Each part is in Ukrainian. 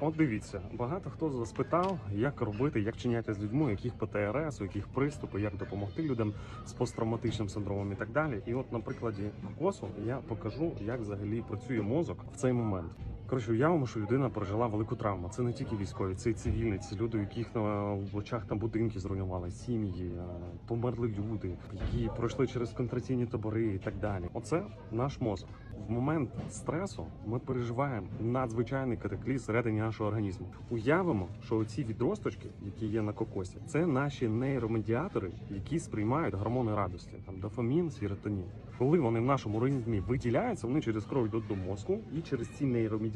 От дивіться, багато хто з вас питав, як робити, як чиняти з людьми, яких ПТРС, у яких приступи, як допомогти людям з посттравматичним синдромом і так далі. І от на прикладі косу я покажу, як взагалі працює мозок в цей момент. Коротше, уявимо, що людина пережила велику травму. Це не тільки військові, це і цивільні, це люди, у яких на очах там будинки зруйнували, сім'ї, е, померли люди, які пройшли через контраційні табори і так далі. Оце наш мозок. В момент стресу ми переживаємо надзвичайний катаклізм всередині нашого організму. Уявимо, що оці відросточки, які є на кокосі, це наші нейромедіатори, які сприймають гормони радості, там дофамін, серотонін. Коли вони в нашому організмі виділяються, вони через кров йдуть до мозку і через ці нейромедіатори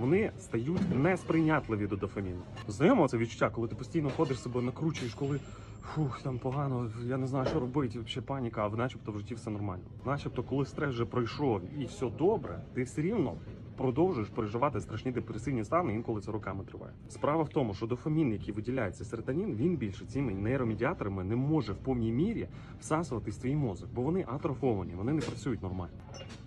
вони стають несприйнятливі до дофаміну. Знайомо це відчуття, коли ти постійно ходиш себе, накручуєш, коли фух, там погано, я не знаю, що робити, взагалі паніка, а начебто в житті все нормально. Начебто, коли стрес вже пройшов і все добре, ти все рівно. Продовжуєш переживати страшні депресивні стани, інколи це роками триває. Справа в тому, що дофамін, який виділяється серотонін, він більше цими нейромедіаторами не може в повній мірі всасуватись в твій мозок, бо вони атрофовані, вони не працюють нормально.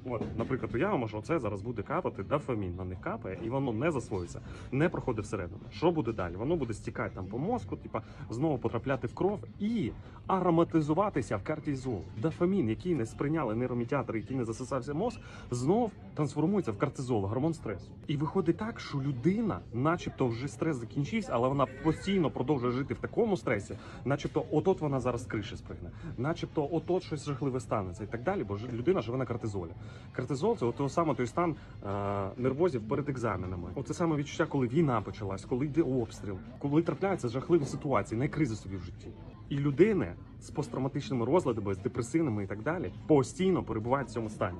От, наприклад, уявимо, що це зараз буде капати, дофамін на них капає, і воно не засвоїться, не проходить всередину. Що буде далі? Воно буде стікати там по мозку, типа знову потрапляти в кров і ароматизуватися в кортизол. Дофамін, який не сприйняли нейромедіатори, який не засосався в мозк, знов трансформується в кортизол, гормон стресу. І виходить так, що людина, начебто, вже стрес закінчився, але вона постійно продовжує жити в такому стресі, начебто, отот вона зараз з криші спригне, начебто, отот щось жахливе станеться і так далі, бо людина живе на кортизолі. Кортизол це от саме той стан е, нервозів перед екзаменами. Оце саме відчуття, коли війна почалась, коли йде обстріл, коли трапляються жахливі ситуації, найкризи собі в житті. І людини з посттравматичними розладами, з депресивними і так далі, постійно перебувають в цьому стані.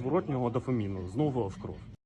зворотнього дофаміну знову в кров.